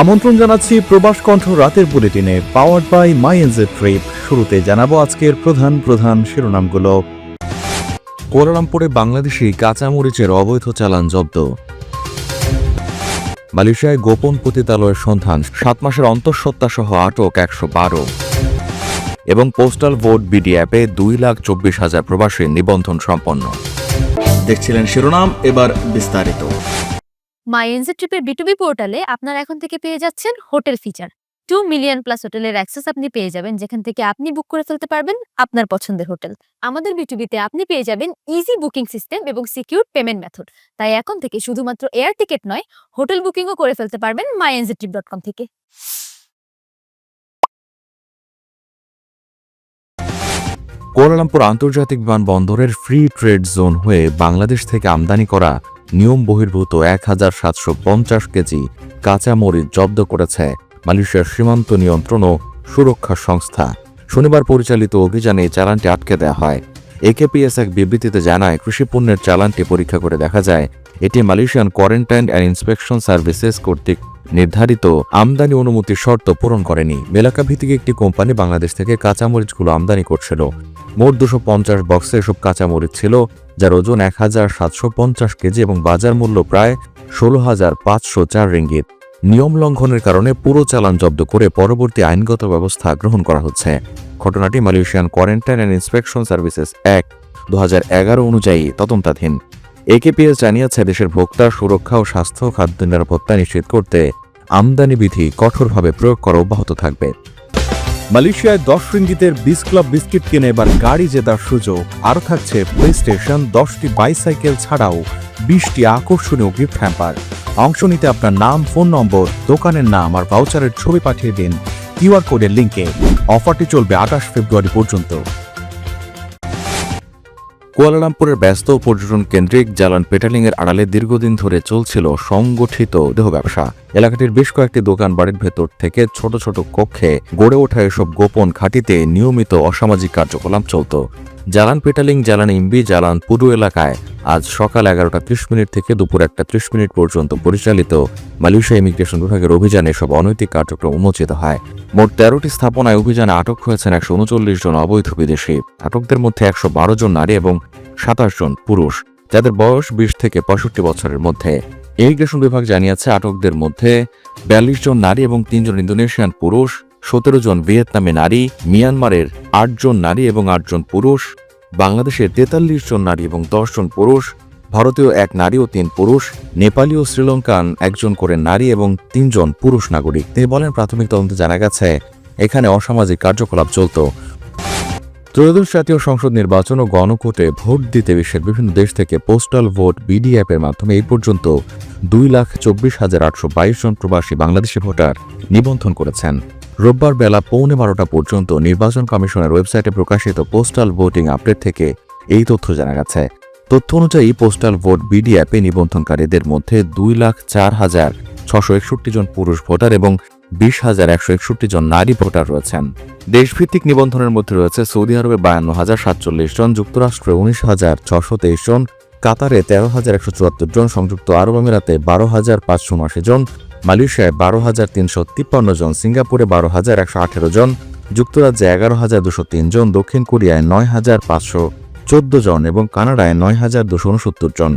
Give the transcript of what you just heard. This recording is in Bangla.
আমন্ত্রণ জানাচ্ছি প্রবাস কণ্ঠ রাতের বুলেটিনে powered by my N J trip শুরুতে জানাব আজকের প্রধান প্রধান শিরোনামগুলো। কুয়ালালামপুরে বাংলাদেশি কাঁচামরিচের অবৈধ চালান জব্দ। মালয়েশিয়ায় গোপন পতিতালয়ের সন্ধান সাত মাসের অন্তঃসত্ত্বা সহ আটক একশো বারো। এবং পোস্টাল ভোট বিডি অ্যাপে দুই লাখ চব্বিশ হাজার প্রবাসী নিবন্ধন সম্পন্ন। দেখছিলেন শিরোনাম এবার বিস্তারিত। মাই এনজে ট্রিপের বিটুবি পোর্টালে আপনারা এখন থেকে পেয়ে যাচ্ছেন hotel feature. Two million plus হোটেলের অ্যাক্সেস আপনি পেয়ে যাবেন, যেখান থেকে আপনি বুক করে ফেলতে পারবেন আপনার পছন্দের হোটেল। আমাদের বিটুবিতে আপনি পেয়ে যাবেন ইজি বুকিং সিস্টেম এবং সিকিউর পেমেন্ট মেথড তাই এখন থেকে শুধুমাত্র এয়ার টিকিট নয়, হোটেল বুকিংও করে ফেলতে পারবেন my NJ trip dot com থেকে। কুয়ালালামপুর আন্তর্জাতিক বিমানবন্দরের ফ্রি ট্রেড জোন হয়ে বাংলাদেশ থেকে আমদানি করা নিয়ম বহির্ভূত এক হাজার সাতশো পঞ্চাশ কেজি কাঁচামরিচ জব্দ করেছে মালয়েশিয়ার সীমান্ত নিয়ন্ত্রণ ও সুরক্ষা সংস্থা। শনিবার পরিচালিত অভিযানে চালানটি আটকে দেওয়া হয়। একেপিএস এক বিবৃতিতে জানায় কৃষিপণ্যের চালানটি পরীক্ষা করে দেখা যায়, এটি Malaysian quarantine and inspection services কর্তৃক নির্ধারিত আমদানি অনুমতির শর্ত পূরণ করেনি। মেলাকা ভিত্তিক একটি কোম্পানি বাংলাদেশ থেকে কাঁচামরিচগুলো আমদানি করছিল। মোট দুশো পঞ্চাশ বক্সে এসব কাঁচামরিচ ছিল, যার ওজন এক হাজার সাতশো পঞ্চাশ কেজি এবং বাজার মূল্য প্রায় ষোলো হাজার পাঁচশো চার রিঙ্গিত। নিয়ম লঙ্ঘনের কারণে পুরো চালান জব্দ করে পরবর্তী আইনগত ব্যবস্থা গ্রহণ করা হচ্ছে। ঘটনাটি Malaysian quarantine and inspection services act দু হাজার এগারো অনুযায়ী তদন্তাধীন। একেপিএস জানিয়েছে, দেশের ভোক্তা সুরক্ষা ও স্বাস্থ্য খাদ্য নিরাপত্তা নিশ্চিত করতে আমদানি বিধি কঠোরভাবে প্রয়োগ করা অব্যাহত থাকবে। মালয়েশিয়ায় দশ রিঙ্গিতের বিস ক্লাব বিস্কিট কিনে এবার গাড়ি জেতার সুযোগ। আরও থাকছে প্লে স্টেশন দশটি বাইসাইকেল ছাড়াও বিশটি আকর্ষণীয় গিফট হ্যাম্পার অংশ নিতে আপনার নাম ফোন নম্বর দোকানের নাম আর ভাউচারের ছবি পাঠিয়ে দিন। কিউআর কোডের লিঙ্কে অফারটি চলবে আঠাশ ফেব্রুয়ারি পর্যন্ত। কুয়ালালামপুরের ব্যস্ত পর্যটন কেন্দ্রিক জালান পেটালিংয়ের আড়ালে দীর্ঘদিন ধরে চলছিল সংগঠিত দেহ ব্যবসা। এলাকাটির বেশ কয়েকটি দোকান বাড়ির ভেতর থেকে ছোট ছোট কক্ষে গড়ে ওঠা এসব গোপন খাটিতে নিয়মিত অসামাজিক কার্যকলাপ চলত। Jalan Petaling Jalan Imbi Jalan Pudu এলাকায় আজ সকাল এগারোটা ত্রিশ মিনিট থেকে দুপুর একটা ত্রিশ মিনিট পর্যন্ত পরিচালিত মালয়েশিয়া ইমিগ্রেশন বিভাগের অভিযানে সব অনৈতিক কার্যক্রম উন্মোচিত হয়। মোট তেরোটি স্থাপনায় অভিযানে আটক হয়েছেন একশো উনচল্লিশ জন অবৈধ বিদেশি, আটকদের মধ্যে একশো বারো জন নারী এবং সাতাশ জন পুরুষ, যাদের বয়স বিশ থেকে পঁয়ষট্টি বছরের মধ্যে। ইমিগ্রেশন বিভাগ জানিয়েছে, আটকদের মধ্যে বিয়াল্লিশ জন নারী এবং তিনজন ইন্দোনেশিয়ান পুরুষ, সতেরো জন ভিয়েতনামে নারী, মিয়ানমারের আটজন নারী এবং আটজন পুরুষ বাংলাদেশের তেতাল্লিশ জন নারী এবং দশ জন পুরুষ, ভারতীয় এক নারী ও তিন পুরুষ, নেপালি ও শ্রীলঙ্কান একজন করে নারী এবং তিনজন পুরুষ নাগরিক। তিনি বলেন, প্রাথমিক তদন্তে জানা গেছে, এখানে অসামাজিক কার্যকলাপ চলত। ত্রয়োদশ জাতীয় সংসদ নির্বাচন ও গণকোটে ভোট দিতে বিশ্বের বিভিন্ন দেশ থেকে পোস্টাল ভোট বিডি অ্যাপের মাধ্যমে এই পর্যন্ত দুই লাখ চব্বিশ হাজার আটশো বাইশ জন প্রবাসী বাংলাদেশি ভোটার নিবন্ধন করেছেন। রোববার বেলা পৌনে বারোটা পর্যন্ত নির্বাচন কমিশনের ওয়েবসাইটে প্রকাশিত পোস্টাল ভোটিং আপডেট থেকে এই তথ্য জানা গেছে। তথ্য অনুযায়ী পোস্টাল ভোট বিডি অ্যাপে নিবন্ধনকারীদের মধ্যে দুই লাখ চার হাজার ছশো একষট্টি জন পুরুষ ভোটার এবং বিশ হাজার একশো একষট্টি জন নারী ভোটার রয়েছেন। দেশভিত্তিক নিবন্ধনের মধ্যে রয়েছে সৌদি আরবে বায়ান্ন হাজার সাতচল্লিশ জন, যুক্তরাষ্ট্রে উনিশ হাজার ছশো তেইশ জন, কাতারে তেরো হাজার একশো চুয়াত্তর জন, সংযুক্ত আরব আমিরাতে বারো হাজার পাঁচশো জন মালয়েশিয়ায় বারো হাজার তিনশো তিপ্পান্ন জন, সিঙ্গাপুরে বারো হাজার একশো আঠেরো জন, যুক্তরাজ্যে এগারো হাজার দুশো তিন জন, দক্ষিণ কোরিয়ায় নয় হাজার পাঁচশো চোদ্দ জন এবং কানাডায় নয় হাজার দুশো উনসত্তর জন।